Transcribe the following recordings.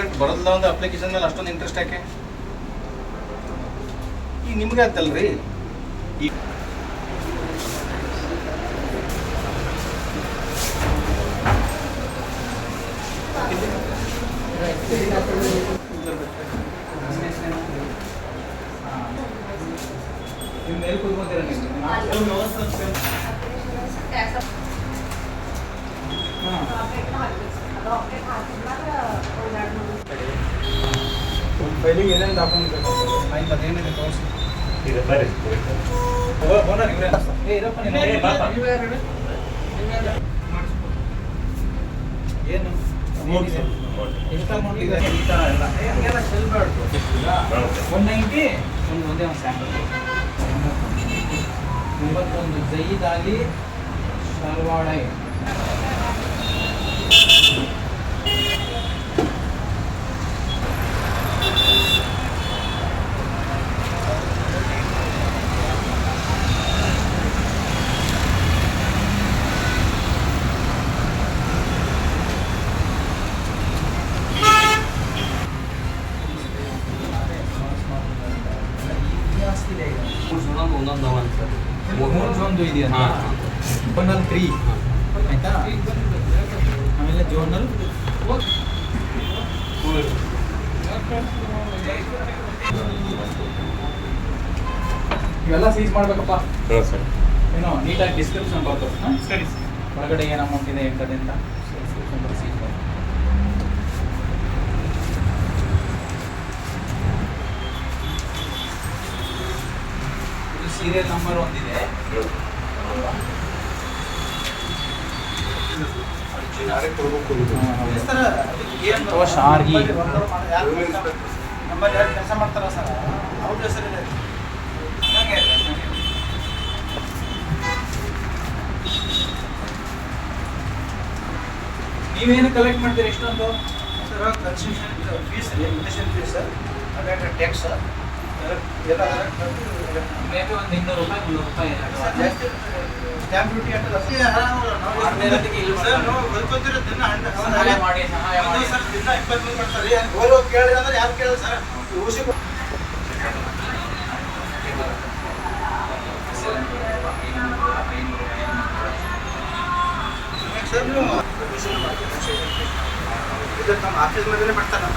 Cut ಬರೋದಿಲ್ಲ ಒಂದು application ಮೇಲೆ ಅಷ್ಟೊಂದು ಇಂಟ್ರೆಸ್ಟ್ ಯಾಕೆ? ಈಗ ನಿಮ್ಗೆ ಆಯ್ತಲ್ರಿ ಈ ನಿಮ್ಮ ಮೇಲೆ ಕೂತ್ಕೊಂತೀರ ನೀವು? ಫೈಲಿಗೆ ಏನೇನು ಡಾಕ್ಯುಮೆಂಟ್ ಬೇಕು? ಆಯ್ತು ಅದೇನಿದೆ ತೋರಿಸಿ. ಇದು ಬರ್ರಿ. ಓನರ್ ಇವರೇ. ಏ ಇರಪ್ಪ ನೀನು. ಏ, ಬಾಪ. ಏನು. ಎಷ್ಟು ಅಮೌಂಟ್ ಇದೆ. ಈ ಥರ ಎಲ್ಲ ಹಂಗೆಲ್ಲ ಚೆಲ್ಬಾರ್ದು. ಒನ್ ನೈಂಟಿ ಒಂದು ಒಂದೇ ಒಂದು ಸ್ಯಾಂಪಲ್ ಮೂವತ್ತೊಂದು ಜಯೀದ್ ಅಲಿ ಶಲ್ವಾಡೈ ಒಂದೊಂದು ಒಂದು ಇದೆಯಲ್ಲ? ಹಾಂ. ಝೋನಲ್ ತ್ರೀ ಆಯ್ತಾ? ಆಮೇಲೆ ಜೋನಲ್. ಇವೆಲ್ಲ ಸೀಸ್ ಮಾಡ್ಬೇಕಪ್ಪ. ಏನೋ ನೀಟಾಗಿ ಡಿಸ್ಕ್ರಿಪ್ಷನ್ ಬರ್ತದೆ ಒಳಗಡೆ ಏನು ಅಮೌಂಟ್ ಇದೆ ಎಂಟದೆ ಅಂತ ಡಿಸ್ಕ್ರಿಪ್ಷನ್ ಬರ್ದು ಸೀಸ್ ಮಾಡಿ ಇದು ಸೀರಿಯಲ್ ನಂಬರ್ ಒಂದಿದೆ. ಶಾರ್ಗಿ. ನಮ್ಮಲ್ಲಿ ಯಾರು ಕೆಲಸ ಮಾಡ್ತಾರ ಸರ್? ಅವ್ರ ಹೆಸರಿದೆ ನೀವೇನು ಕಲೆಕ್ಟ್ ಮಾಡ್ತೀರಿ ಎಷ್ಟೊಂದು sir construction fees invitation fees sir ಅದೇ ಟ್ಯಾಕ್ಸ್ ಎಲ್ಲ ಮೇಬಿ ಒಂದು ಇನ್ನೂರು ರೂಪಾಯಿ ಮುನ್ನೂರು ರೂಪಾಯಿ ಎಲ್ಲ ಜಾಸ್ತಿ ಸ್ಟ್ಯಾಂಪ್ ಡ್ಯೂಟಿ ಅಂತ ಮಾಡ್ತಾ ಇರೋದಕ್ಕೆ ಇಲ್ಲಿ ಸರ್ ಮಾಡ್ತಾರೆ. ನಾವು ಬದುಕೋತಿರೋ ದಿನ ಹಂಡ- ಸಹಾಯ ಮಾಡಿ ಸಹಾಯ ಒಂದು ಮಾಡಿ ಸರ್ ದಿನ ಇಪ್ಪತ್ತು ಮಂದಿ ಬರ್ತಾರೆ ಯಾರು ಹೋಗಿ ಹೋಗಿ ಕೇಳಿದ್ರೆ ಅಂದ್ರೆ ಯಾರು ಕೇಳಿದ್ರೆ ಸರ್ ಊಸಿ ಸರ್ ನೀವು ಇದು ನಮ್ಮ ಆಫೀಸ್ ಮೇಲೆ ಮಾಡ್ತಾರೆ ನಮ್ಮ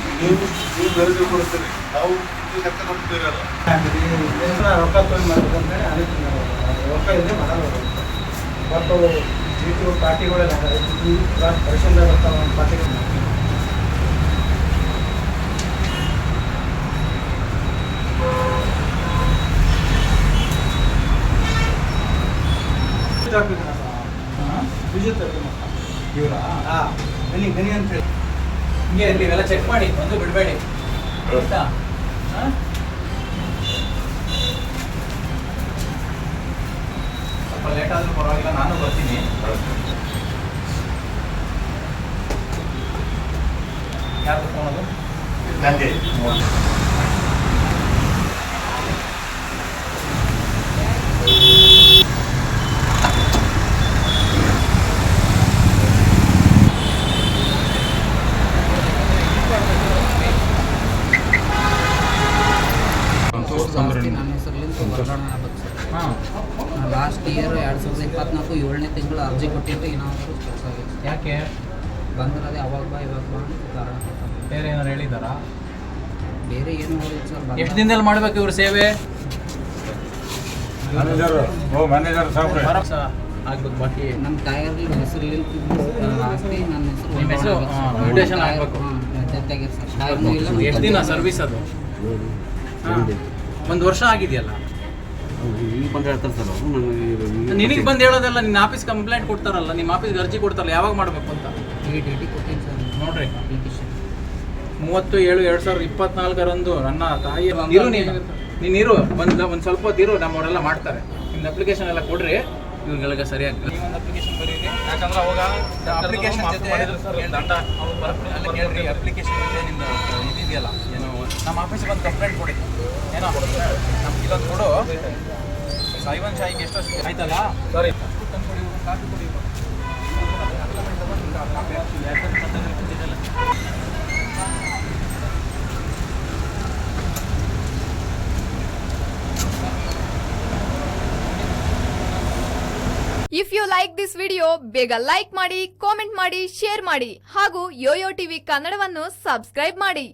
ನೀವು ನೀವು ನಾವು ರೊಕ್ಕ ತೊಗೊಂಡು ರೊಕ್ಕ ಮಾಡಲ್ಲ ಮತ್ತು ಜಿ ಪಾರ್ಟಿಗಳೆಲ್ಲ ಪರಿಶೀಲನೆ ಬರ್ತಾವ ಪಾರ್ಟಿಗಳು ವಿಜಿತ್ ಇವರಾ ಹಾಂ ಗನಿ ಗನಿ ಅಂತ ಹೇಳಿ ಹಿಂಗೆ ಇರಲಿ ಇವೆಲ್ಲ ಚೆಕ್ ಮಾಡಿ ಒಂದು ಬಿಡಬೇಡಿ. ಆಯ್ತಾ? ಹಾ? ಸ್ವಲ್ಪ ಲೇಟ್ ಆದರೂ ಪರವಾಗಿಲ್ಲ ನಾನು ಬರ್ತೀನಿ. ಯಾರು ಫೋನ್ ಅದು? ನಂದೇ ಜಾಸ್ತಿ ನನ್ನ ಹೆಸರಲ್ಲಿಂದ ವರ್ಗಾವಣೆ ಆಗ್ಬೇಕು ಸರ್ ಹಾಂ ಲಾಸ್ಟ್ ಇಯರ್ ಎರಡು ಸಾವಿರದ ಇಪ್ಪತ್ನಾಲ್ಕು ಏಳನೇ ಕೊಟ್ಟಿದ್ದು ಏನಾದರೂ ಕೆಲಸ ಆಗಿತ್ತು ಯಾಕೆ? ಬಂದಿರೋದೇ ಅವಾಗ ಬಾ ಇವಾಗ ಬಾ ಅಂತ ಕಾರಣ ಕೊಟ್ಟಾರೆ. ಬೇರೆ ಏನಾರು ಹೇಳಿದ್ದಾರಾ? ಬೇರೆ ಏನು ಹೇಳಿಲ್ಲ ಸರ್ ಬಂದ- ಎಷ್ಟು ದಿನದಲ್ಲಿ ಮಾಡ್ಬೇಕು ಇವ್ರ ಸೇವೆ? ಮ್ಯಾನೇಜರ್ ಓ ಮ್ಯಾನೇಜರ್ ಆಗ್ಬೇಕು ಬಾಕಿ. ನಮ್ಮ ಟೈರ್ಲಿ ಹೆಸರಲ್ಲಿ ಆಸ್ತಿ ನನ್ನ ಹೆಸರು ನಿಮ್ಮ ಹೆಸರು, ಹಾ, ಆಗ್ಬೇಕು ಸರ್. mutation ಆಗ್ಬೇಕು. ಹಾ, ಸರ್ ಇಲ್ಲ ಎಷ್ಟು ದಿನ ಸರ್ವಿಸ್ ಅದು? ಒಂದು ವರ್ಷ ಆಗಿದೆಯಲ್ಲ? ಈಗ ಬಂದು ಹೇಳ್ತಾರೆ ಸರ್ ಅವರು ನನಗೆ ನಿನಗೆ ಬಂದು ಹೇಳೋದಲ್ಲ ನಿನ್ನ ಆಫೀಸ್ ಕಂಪ್ಲೇಂಟ್ ಕೊಡ್ತಾರಲ್ಲ ನಿಮ್ಮ ಆಫೀಸ್ಗೆ ಅರ್ಜಿ ಕೊಡ್ತಾರಲ್ಲ ಯಾವಾಗ ಮಾಡಬೇಕು ಅಂತ? ಈ ಡೇಟಿಗೆ ಕೊಟ್ಟಿನಿ ಸರ್ ನೋಡ್ರಿ ಅಪ್ಲಿಕೇಶನ್ ಮೂವತ್ತು ಏಳು ಎರಡು ಸಾವಿರದ ಇಪ್ಪತ್ನಾಲ್ಕರಂದು ನನ್ನ ತಾಯಿ ಇರು ನೀನು. ನೀನು ಇರು ಒಂದು ಒಂದು ಸ್ವಲ್ಪ ಹೊತ್ತು ಇರು ನಮ್ಮವರೆಲ್ಲ ಮಾಡ್ತಾರೆ. ನಿಮ್ದು ಅಪ್ಲಿಕೇಶನ್ ಎಲ್ಲ ಕೊಡ್ರಿ ಇವ್ರಿಗೆಲ್ಲ ಸರಿಯಾಗಿ ನೀವು ಒಂದು ಅಪ್ಲಿಕೇಶನ್ ಬರೀರಿ ಯಾಕಂದ್ರೆ ಅವಾಗ ಅಪ್ಲಿಕೇಶನ್ ಜೊತೆ ದಂಡ. ಅಲ್ಲಿ ಕೇಳ್ರಿ ಅಪ್ಲಿಕೇಶನ್ ಜೊತೆ ನಿಮ್ದು ಇದಿದೆಯಲ್ಲ ಏನು ನಮ್ಮ ಆಫೀಸ್ ಬಂದು ಕಂಪ್ಲೇಂಟ್ ಕೊಡಿ. ಏನೋ. ಇದೊಂದು ಕೊಡು ಸೈವನ್ ಎಷ್ಟು ವರ್ಷ ಆಯ್ತಲ್ಲ? ಸರಿ. If you like this video ಬೇಗ ಲೈಕ್ ಮಾಡಿ ಕಾಮೆಂಟ್ ಮಾಡಿ ಶೇರ್ ಮಾಡಿ ಹಾಗೂ ಯೋಯೋ ಟಿವಿ ಕನ್ನಡವನ್ನು ಸಬ್ಸ್ಕ್ರೈಬ್ ಮಾಡಿ.